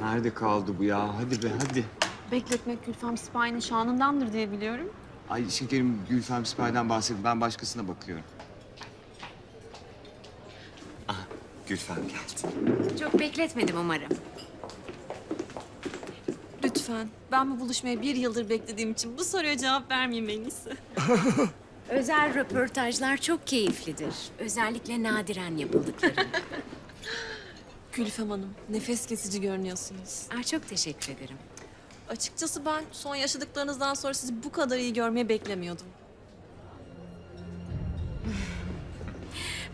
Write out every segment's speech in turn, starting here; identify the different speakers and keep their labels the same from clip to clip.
Speaker 1: Nerede kaldı bu ya? Hadi be hadi.
Speaker 2: Bekletmek Gülfem Sipahi'nin şanındandır diye biliyorum.
Speaker 1: Ay şekerim Gülfem Sipahi'den bahsedin. Ben başkasına bakıyorum. Ah Gülfem geldi.
Speaker 3: Çok bekletmedim umarım.
Speaker 2: Lütfen. Ben bu buluşmaya bir yıldır beklediğim için bu soruya cevap vermeyeyim en iyisi.
Speaker 3: Özel röportajlar çok keyiflidir. Özellikle nadiren yapıldıkları.
Speaker 2: Gülfem Hanım, nefes kesici görünüyorsunuz.
Speaker 3: Aa, çok teşekkür ederim.
Speaker 2: Açıkçası ben son yaşadıklarınızdan sonra sizi bu kadar iyi görmeye beklemiyordum.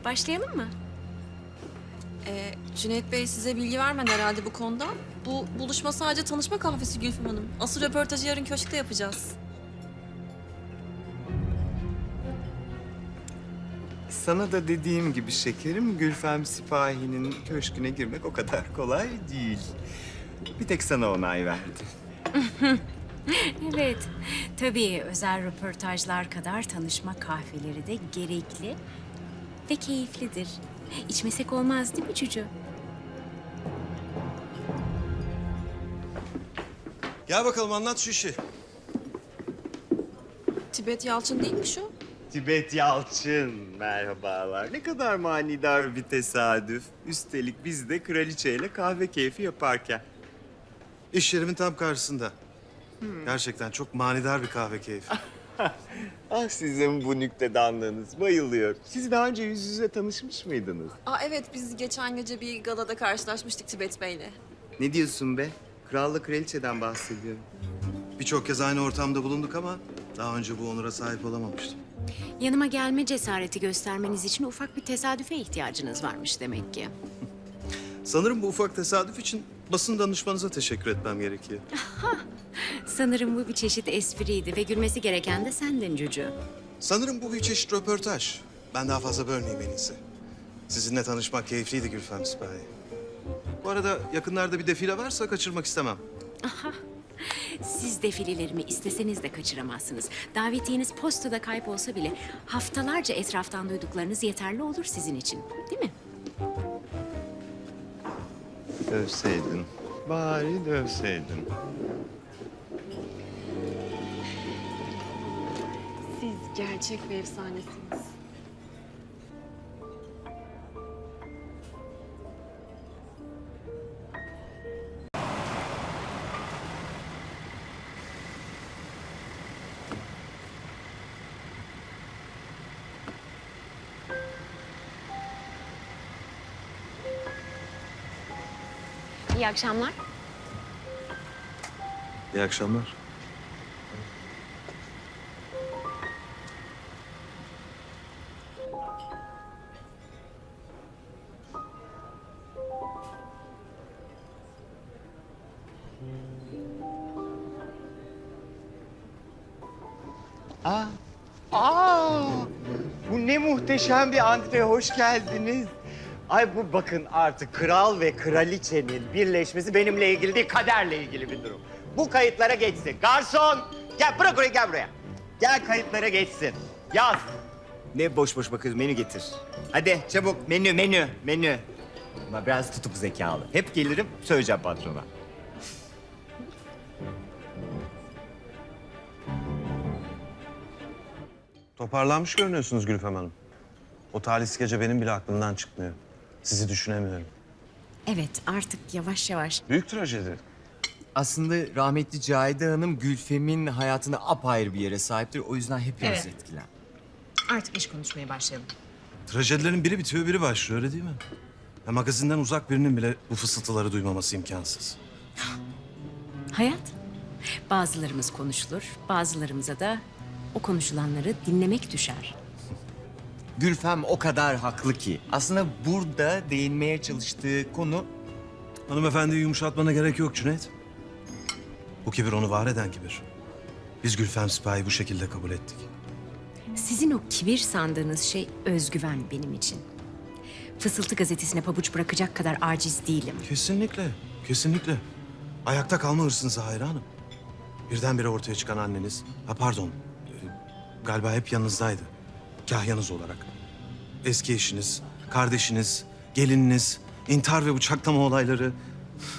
Speaker 3: Başlayalım mı?
Speaker 2: Ee, Cüneyt Bey size bilgi vermedi herhalde bu konuda. Bu buluşma sadece tanışma kahvesi Gülfem Hanım. Asıl röportajı yarın köşkte yapacağız.
Speaker 1: Sana da dediğim gibi şekerim Gülfem Sipahi'nin köşküne girmek o kadar kolay değil. Bir tek sana onay verdi.
Speaker 3: Evet. Tabii özel röportajlar kadar tanışma kahveleri de gerekli ve keyiflidir. İçmesek olmaz değil mi Cucu?
Speaker 4: Gel bakalım anlat şu işi.
Speaker 2: Tibet Yalçın değil mi şu?
Speaker 1: Tibet Yalçın, merhabalar. Ne kadar manidar bir tesadüf. Üstelik biz de kraliçeyle kahve keyfi yaparken.
Speaker 4: İş yerimin tam karşısında. Gerçekten çok manidar bir kahve keyfi.
Speaker 1: Ah sizin bu nüktedanlığınız, bayılıyorum. Siz daha önce yüz yüze tanışmış mıydınız?
Speaker 2: Aa evet biz geçen gece bir galada karşılaşmıştık Tibet Bey'le.
Speaker 1: Ne diyorsun be? Kralla kraliçeden bahsediyorum.
Speaker 4: Birçok kez aynı ortamda bulunduk ama daha önce bu onura sahip olamamıştım.
Speaker 3: Yanıma gelme cesareti göstermeniz için ufak bir tesadüfe ihtiyacınız varmış demek ki.
Speaker 4: Sanırım bu ufak tesadüf için basın danışmanıza teşekkür etmem gerekiyor.
Speaker 3: Sanırım bu bir çeşit espriydi ve gülmesi gereken de sendin Cucu.
Speaker 4: Sanırım bu bir çeşit röportaj. Ben daha fazla bölmeyeyim en iyisi. Sizinle tanışmak keyifliydi Gülfem Sipahi. Bu arada yakınlarda bir defile varsa kaçırmak istemem.
Speaker 3: Siz defilelerimi isteseniz de kaçıramazsınız. Davetiyeniz postada kayıp olsa bile haftalarca etraftan duyduklarınız yeterli olur sizin için. Değil mi?
Speaker 1: Dövseydin. Bari dövseydin.
Speaker 2: Siz gerçek bir efsanesiniz.
Speaker 3: İyi akşamlar.
Speaker 4: İyi akşamlar.
Speaker 1: Aa, aa, bu ne muhteşem bir antre. Hoş geldiniz. Ay bu bakın artık kral ve kraliçenin birleşmesi benimle ilgili değil, kaderle ilgili bir durum. Bu kayıtlara geçsin. Garson, gel bırak orayı gel buraya. Gel kayıtlara geçsin. Yaz. Ne boş boş bakıyorsun, menü getir. Hadi çabuk, menü, menü, menü. Ama biraz tutup zekalı. Hep gelirim, söyleyeceğim patrona.
Speaker 4: Toparlanmış görünüyorsunuz Gülfem Hanım. O talihsiz gece benim bile aklımdan çıkmıyor. Sizi düşünemiyorum.
Speaker 3: Evet artık yavaş yavaş.
Speaker 4: Büyük trajedi.
Speaker 5: Aslında rahmetli Cahide Hanım Gülfem'in hayatında apayrı bir yere sahiptir. O yüzden hepimiz
Speaker 6: Evet.
Speaker 5: etkilen.
Speaker 6: Artık iş konuşmaya başlayalım.
Speaker 4: Trajedilerin biri bitiyor, biri başlıyor öyle değil mi? Ya magazinden uzak birinin bile bu fısıltıları duymaması imkansız.
Speaker 3: Hayat. Bazılarımız konuşulur, bazılarımıza da o konuşulanları dinlemek düşer.
Speaker 5: Gülfem o kadar haklı ki. Aslında burada değinmeye çalıştığı konu
Speaker 4: Hanımefendiyi yumuşatmana gerek yok Cüneyt. Bu kibir onu var eden kibir. Biz Gülfem Sipahi bu şekilde kabul ettik.
Speaker 3: Sizin o kibir sandığınız şey özgüven benim için. Fısıltı gazetesine pabuç bırakacak kadar aciz değilim.
Speaker 4: Kesinlikle, kesinlikle. Ayakta kalma hırsınıza hayranım. Birdenbire ortaya çıkan anneniz, ha pardon, e, galiba hep yanınızdaydı. Kahyanız olarak. Eski eşiniz, kardeşiniz, gelininiz, intihar ve bıçaklama olayları.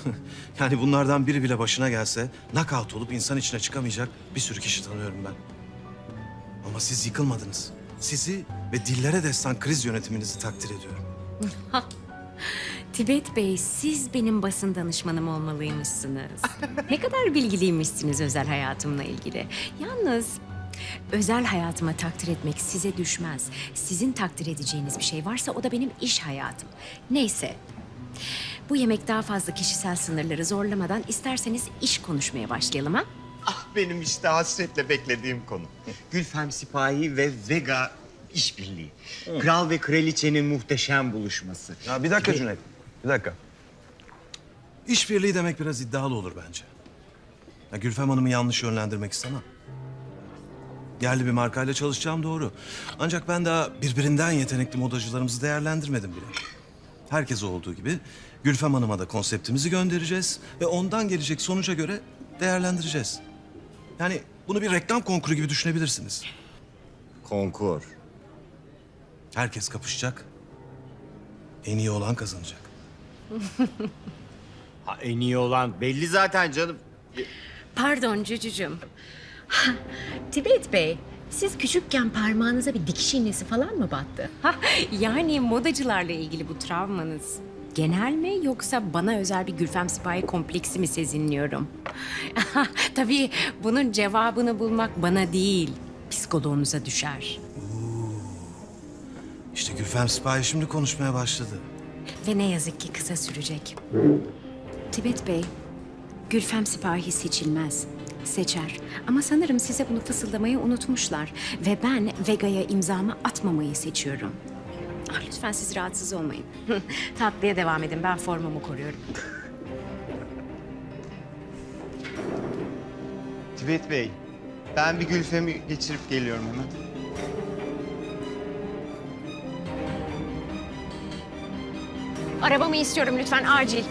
Speaker 4: Yani bunlardan biri bile başına gelse knockout olup insan içine çıkamayacak bir sürü kişi tanıyorum ben. Ama siz yıkılmadınız. Sizi ve dillere destan kriz yönetiminizi takdir ediyorum.
Speaker 3: Tibet Bey, siz benim basın danışmanım olmalıymışsınız. ne kadar bilgiliymişsiniz özel hayatımla ilgili. Yalnız özel hayatıma takdir etmek size düşmez. Sizin takdir edeceğiniz bir şey varsa o da benim iş hayatım. Neyse. Bu yemek daha fazla kişisel sınırları zorlamadan isterseniz iş konuşmaya başlayalım ha?
Speaker 1: Ah benim işte hasretle beklediğim konu. Gülfem Sipahi ve Vega işbirliği. Kral ve kraliçenin muhteşem buluşması.
Speaker 4: Ya bir dakika Cüneyt, bir dakika. İşbirliği demek biraz iddialı olur bence. Ya Gülfem Hanım'ı yanlış yönlendirmek istemem. Yerli bir markayla çalışacağım doğru. Ancak ben daha birbirinden yetenekli modacılarımızı değerlendirmedim bile. Herkes olduğu gibi Gülfem Hanım'a da konseptimizi göndereceğiz ve ondan gelecek sonuca göre değerlendireceğiz. Yani bunu bir reklam konkuru gibi düşünebilirsiniz.
Speaker 1: Konkur.
Speaker 4: Herkes kapışacak. En iyi olan kazanacak.
Speaker 1: Ha, en iyi olan belli zaten canım.
Speaker 3: Pardon cücücüm. Tibet Bey, siz küçükken parmağınıza bir dikiş iğnesi falan mı battı? yani modacılarla ilgili bu travmanız genel mi yoksa bana özel bir Gülfem Sipahi kompleksi mi sezinliyorum? Tabii bunun cevabını bulmak bana değil, psikoloğunuza düşer.
Speaker 4: İşte Gülfem Sipahi şimdi konuşmaya başladı.
Speaker 3: Ve ne yazık ki kısa sürecek. Tibet Bey, Gülfem Sipahi seçilmez. Seçer. Ama sanırım size bunu fısıldamayı unutmuşlar. Ve ben Vega'ya imzamı atmamayı seçiyorum. Ah, lütfen siz rahatsız olmayın. Tatlıya devam edin. Ben formumu koruyorum.
Speaker 1: Tibet Bey, ben bir Gülfem'i geçirip geliyorum hemen.
Speaker 3: Arabamı istiyorum lütfen acil.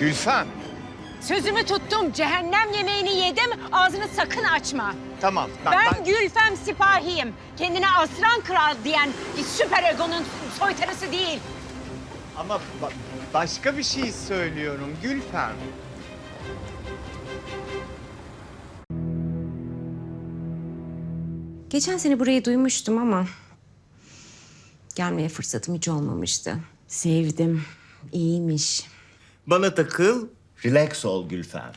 Speaker 1: Gülfem,
Speaker 7: Sözümü tuttum. Cehennem yemeğini yedim. Ağzını sakın açma.
Speaker 1: tamam. Ben,
Speaker 7: Ben,
Speaker 1: ben-
Speaker 7: Gülfem Sipahiyim. Kendine aslan kral diyen süper egonun soytarısı değil.
Speaker 1: Ama ba- başka bir şey söylüyorum Gülfem.
Speaker 3: Geçen sene burayı duymuştum ama... ...gelmeye fırsatım hiç olmamıştı. Sevdim. İyiymiş.
Speaker 1: Bana takıl, relax ol Gülfem.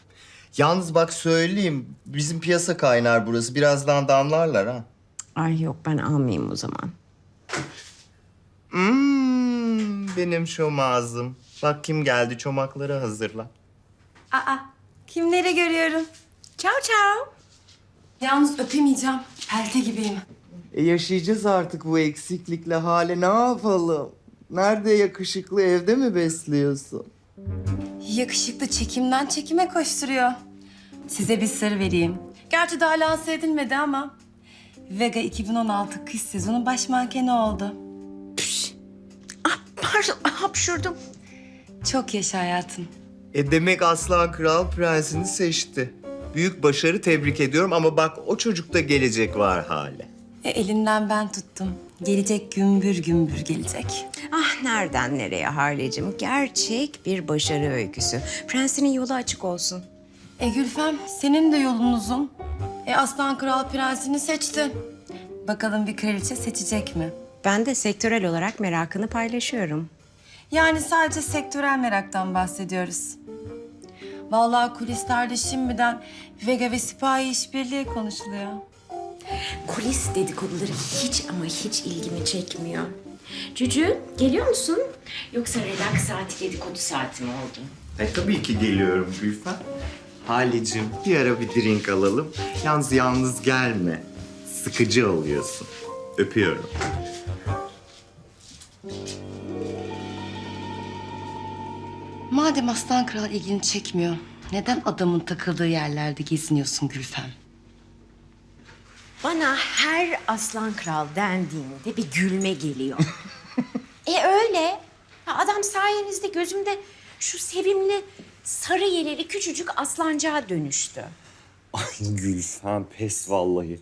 Speaker 1: Yalnız bak söyleyeyim, bizim piyasa kaynar burası. Birazdan damlarlar ha.
Speaker 3: Ay yok ben almayayım o zaman.
Speaker 1: Hmm, benim şomazım. Bak kim geldi, çomakları hazırla.
Speaker 8: Aa, kimleri görüyorum? Ciao ciao. Yalnız öpemeyeceğim. Pelte gibiyim.
Speaker 1: E yaşayacağız artık bu eksiklikle hale. Ne yapalım? Nerede yakışıklı, evde mi besliyorsun?
Speaker 8: Yakışıklı çekimden çekime koşturuyor. Size bir sır vereyim. Gerçi daha lanse edilmedi ama... Vega 2016 kış sezonu baş mankeni oldu.
Speaker 3: Pardon hapşurdum.
Speaker 8: Çok yaşa hayatım.
Speaker 1: E demek Aslan Kral prensini seçti. Büyük başarı tebrik ediyorum ama bak o çocukta gelecek var hale.
Speaker 8: E, elinden ben tuttum. Gelecek gümbür gümbür gelecek.
Speaker 3: Ah nereden nereye Harlecim? Gerçek bir başarı öyküsü. Prensinin yolu açık olsun.
Speaker 8: E Gülfem, senin de yolun uzun. E Aslan Kral prensini seçti. Bakalım bir kraliçe seçecek mi?
Speaker 3: Ben de sektörel olarak merakını paylaşıyorum.
Speaker 8: Yani sadece sektörel meraktan bahsediyoruz. Vallahi kulislerde şimdiden Vega ve Sipahi işbirliği konuşuluyor.
Speaker 3: Kulis dedikoduları hiç ama hiç ilgimi çekmiyor. Cücü geliyor musun? Yoksa relax saati dedikodu saati mi oldu?
Speaker 1: E tabii ki geliyorum Gülfem. Halicim bir ara bir drink alalım. Yalnız yalnız gelme. Sıkıcı oluyorsun. Öpüyorum.
Speaker 8: Madem Aslan Kral ilgini çekmiyor, neden adamın takıldığı yerlerde geziniyorsun Gülfem?
Speaker 3: Bana her aslan kral dendiğinde bir gülme geliyor. e öyle. Ya adam sayenizde gözümde şu sevimli sarı yeleli küçücük aslancığa dönüştü.
Speaker 1: Ay Gülfem pes vallahi.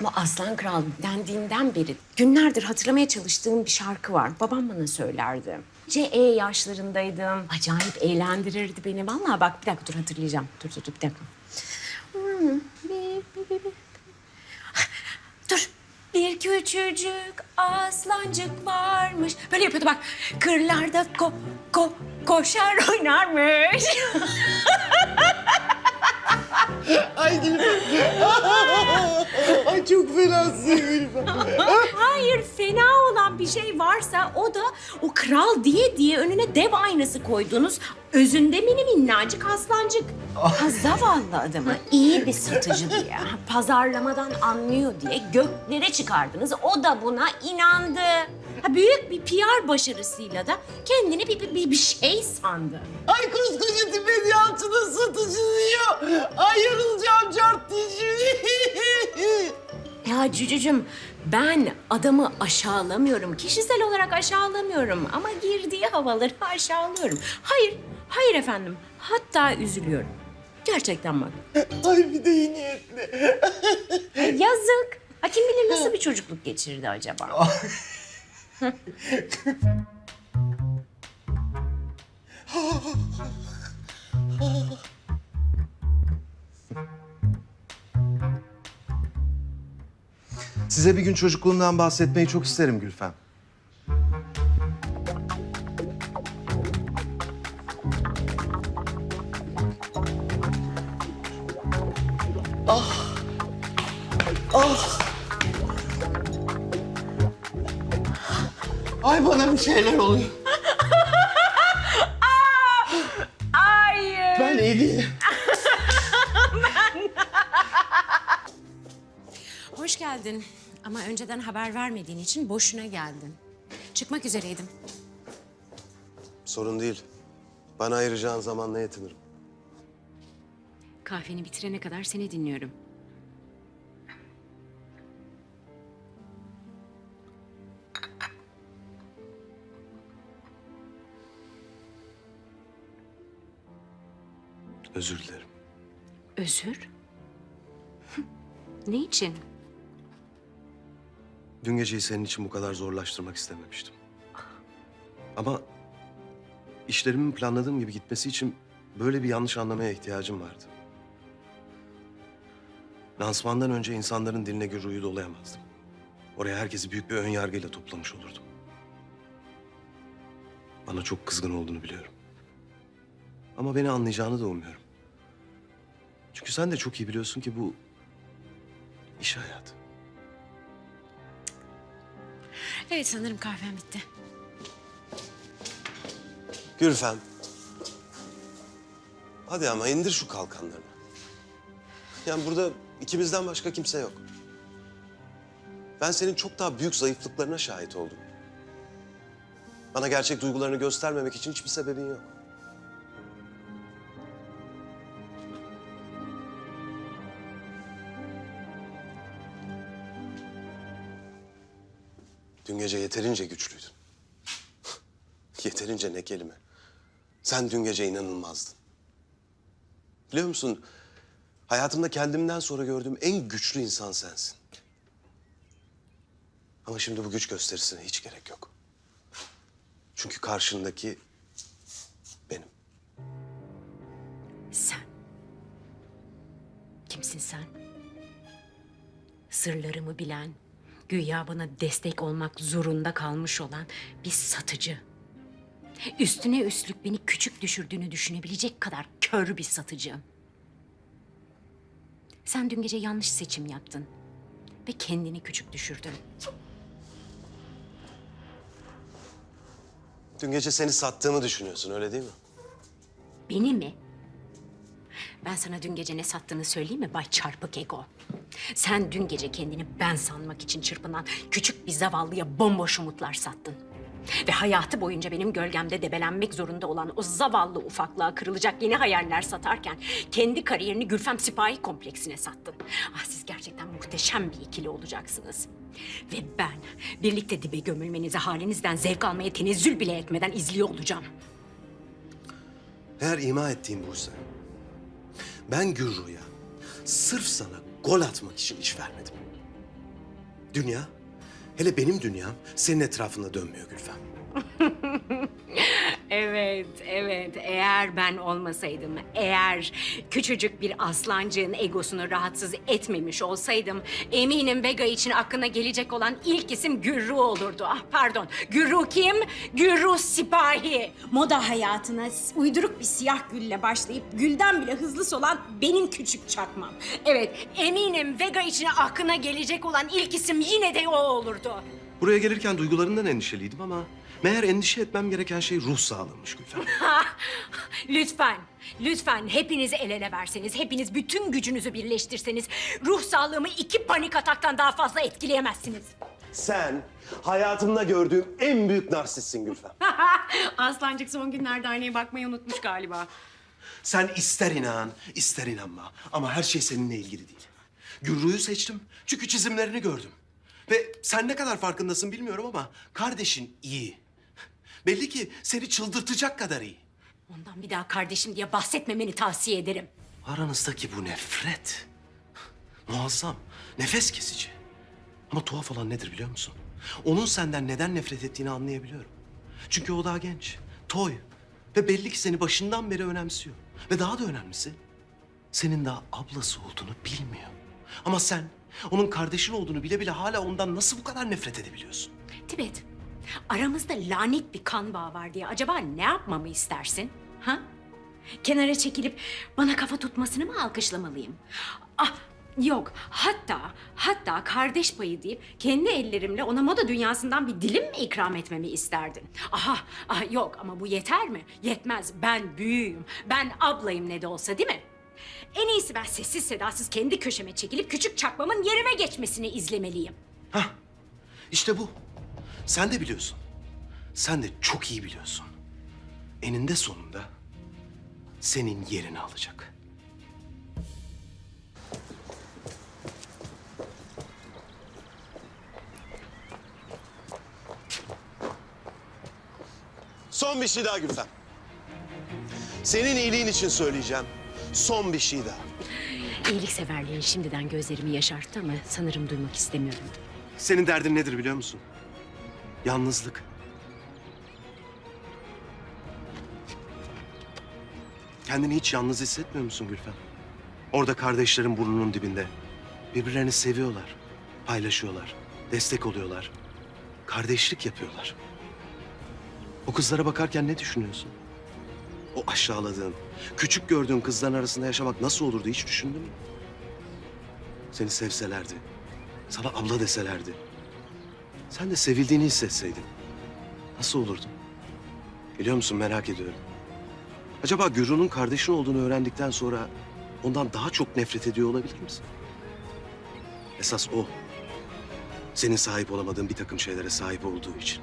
Speaker 3: Ama Aslan Kral dendiğinden beri günlerdir hatırlamaya çalıştığım bir şarkı var. Babam bana söylerdi. CE yaşlarındaydım. Acayip eğlendirirdi beni. Vallahi bak bir dakika dur hatırlayacağım. Dur dur dur bir dakika. Dur. Bir küçücük aslancık varmış. Böyle yapıyordu bak. Kırlarda ko, ko, koşar oynarmış.
Speaker 1: Ay Gülfem. Ay çok fenasın Gülfem.
Speaker 3: Hayır fena olan bir şey varsa o da o kral diye diye önüne dev aynası koyduğunuz özünde mini minnacık aslancık. Ha, zavallı adamı iyi bir satıcı diye, pazarlamadan anlıyor diye göklere çıkardınız. O da buna inandı. Büyük bir PR başarısıyla da kendini bir, bir, bir şey sandı.
Speaker 1: Ay koskoca tibet yalçına satıcı diyor. Ay yarılacağım cart.
Speaker 3: Ya cücücüm ben adamı aşağılamıyorum. Kişisel olarak aşağılamıyorum ama girdiği havaları aşağılıyorum. Hayır, hayır efendim. Hatta üzülüyorum. Gerçekten bak.
Speaker 1: Ay bir de iyi niyetli.
Speaker 3: Yazık. Ha kim bilir nasıl bir çocukluk geçirdi acaba?
Speaker 4: Size bir gün çocukluğumdan bahsetmeyi çok isterim Gülfem.
Speaker 1: Bana bir şeyler oluyor.
Speaker 3: Hayır.
Speaker 1: Ben iyi değilim.
Speaker 3: Hoş geldin. Ama önceden haber vermediğin için boşuna geldin. Çıkmak üzereydim.
Speaker 4: Sorun değil. Bana ayıracağın zamanla yetinirim.
Speaker 3: Kahveni bitirene kadar seni dinliyorum.
Speaker 4: Özür dilerim.
Speaker 3: Özür? ne için?
Speaker 4: Dün geceyi senin için bu kadar zorlaştırmak istememiştim. Ama işlerimin planladığım gibi gitmesi için böyle bir yanlış anlamaya ihtiyacım vardı. Lansmandan önce insanların diline göre uyu dolayamazdım. Oraya herkesi büyük bir ön yargıyla toplamış olurdum. Bana çok kızgın olduğunu biliyorum. Ama beni anlayacağını da umuyorum. Çünkü sen de çok iyi biliyorsun ki bu iş hayatı.
Speaker 3: Evet sanırım kahvem bitti.
Speaker 4: Gülfem. Hadi ama indir şu kalkanlarını. Yani burada ikimizden başka kimse yok. Ben senin çok daha büyük zayıflıklarına şahit oldum. Bana gerçek duygularını göstermemek için hiçbir sebebin yok. Dün gece yeterince güçlüydün. Yeterince ne kelime. Sen dün gece inanılmazdın. Biliyor musun? Hayatımda kendimden sonra gördüğüm en güçlü insan sensin. Ama şimdi bu güç gösterisine hiç gerek yok. Çünkü karşındaki benim.
Speaker 3: Sen. Kimsin sen? Sırlarımı bilen, güya bana destek olmak zorunda kalmış olan bir satıcı. Üstüne üstlük beni küçük düşürdüğünü düşünebilecek kadar kör bir satıcı. Sen dün gece yanlış seçim yaptın ve kendini küçük düşürdün.
Speaker 4: Dün gece seni sattığımı düşünüyorsun öyle değil mi?
Speaker 3: Beni mi? Ben sana dün gece ne sattığını söyleyeyim mi Bay Çarpık Ego? Sen dün gece kendini ben sanmak için çırpınan küçük bir zavallıya bomboş umutlar sattın. Ve hayatı boyunca benim gölgemde debelenmek zorunda olan o zavallı ufaklığa kırılacak yeni hayaller satarken kendi kariyerini Gülfem Sipahi kompleksine sattın. Ah siz gerçekten muhteşem bir ikili olacaksınız. Ve ben birlikte dibe gömülmenizi halinizden zevk almaya tenezzül bile etmeden izliyor olacağım.
Speaker 4: Eğer ima ettiğim buysa... ...ben Gürru'ya sırf sana gol atmak için iş vermedim. Dünya, hele benim dünyam senin etrafında dönmüyor Gülfem.
Speaker 3: Evet, evet. Eğer ben olmasaydım, eğer küçücük bir aslancığın egosunu rahatsız etmemiş olsaydım... ...eminim Vega için aklına gelecek olan ilk isim Gürru olurdu. Ah pardon, Gürru kim? Gürru Sipahi.
Speaker 7: Moda hayatına uyduruk bir siyah gülle başlayıp gülden bile hızlı solan benim küçük çakmam.
Speaker 3: Evet, eminim Vega için aklına gelecek olan ilk isim yine de o olurdu.
Speaker 4: Buraya gelirken duygularından endişeliydim ama... ...meğer endişe etmem gereken şey ruh sağlığıymış Gülfem.
Speaker 3: Lütfen, lütfen hepiniz el ele verseniz, hepiniz bütün gücünüzü birleştirseniz... ...ruh sağlığımı iki panik ataktan daha fazla etkileyemezsiniz.
Speaker 9: Sen hayatımda gördüğüm en büyük narsistsin Gülfem.
Speaker 3: Aslancık son günlerde aynaya bakmayı unutmuş galiba.
Speaker 4: Sen ister inan, ister inanma. Ama her şey seninle ilgili değil. Gürru'yu seçtim çünkü çizimlerini gördüm. Ve sen ne kadar farkındasın bilmiyorum ama kardeşin iyi. Belli ki seni çıldırtacak kadar iyi.
Speaker 3: Ondan bir daha kardeşim diye bahsetmemeni tavsiye ederim.
Speaker 4: Aranızdaki bu nefret muazzam, nefes kesici. Ama tuhaf olan nedir biliyor musun? Onun senden neden nefret ettiğini anlayabiliyorum. Çünkü o daha genç, toy ve belli ki seni başından beri önemsiyor. Ve daha da önemlisi senin daha ablası olduğunu bilmiyor. Ama sen onun kardeşin olduğunu bile bile hala ondan nasıl bu kadar nefret edebiliyorsun?
Speaker 3: Tibet, aramızda lanet bir kan bağı var diye acaba ne yapmamı istersin? Ha? Kenara çekilip bana kafa tutmasını mı alkışlamalıyım? Ah, yok. Hatta, hatta kardeş payı deyip kendi ellerimle ona moda dünyasından bir dilim mi ikram etmemi isterdin? Aha, ah, yok ama bu yeter mi? Yetmez. Ben büyüğüm. Ben ablayım ne de olsa değil mi? En iyisi ben sessiz sedasız kendi köşeme çekilip küçük çakmamın yerime geçmesini izlemeliyim.
Speaker 4: Hah, işte bu. Sen de biliyorsun. Sen de çok iyi biliyorsun. Eninde sonunda senin yerini alacak.
Speaker 9: Son bir şey daha Gülfem. Senin iyiliğin için söyleyeceğim. Son bir şey daha.
Speaker 3: İyilikseverliğin şimdiden gözlerimi yaşarttı ama sanırım duymak istemiyorum.
Speaker 4: Senin derdin nedir biliyor musun? Yalnızlık. Kendini hiç yalnız hissetmiyor musun Gülfem? Orada kardeşlerin burnunun dibinde. Birbirlerini seviyorlar, paylaşıyorlar, destek oluyorlar. Kardeşlik yapıyorlar. O kızlara bakarken ne düşünüyorsun? O aşağıladığın, küçük gördüğün kızların arasında yaşamak nasıl olurdu hiç düşündün mü? Seni sevselerdi, sana abla deselerdi. Sen de sevildiğini hissetseydin. Nasıl olurdun? Biliyor musun merak ediyorum. Acaba Gürru'nun kardeşin olduğunu öğrendikten sonra ondan daha çok nefret ediyor olabilir misin? Esas o. Senin sahip olamadığın bir takım şeylere sahip olduğu için.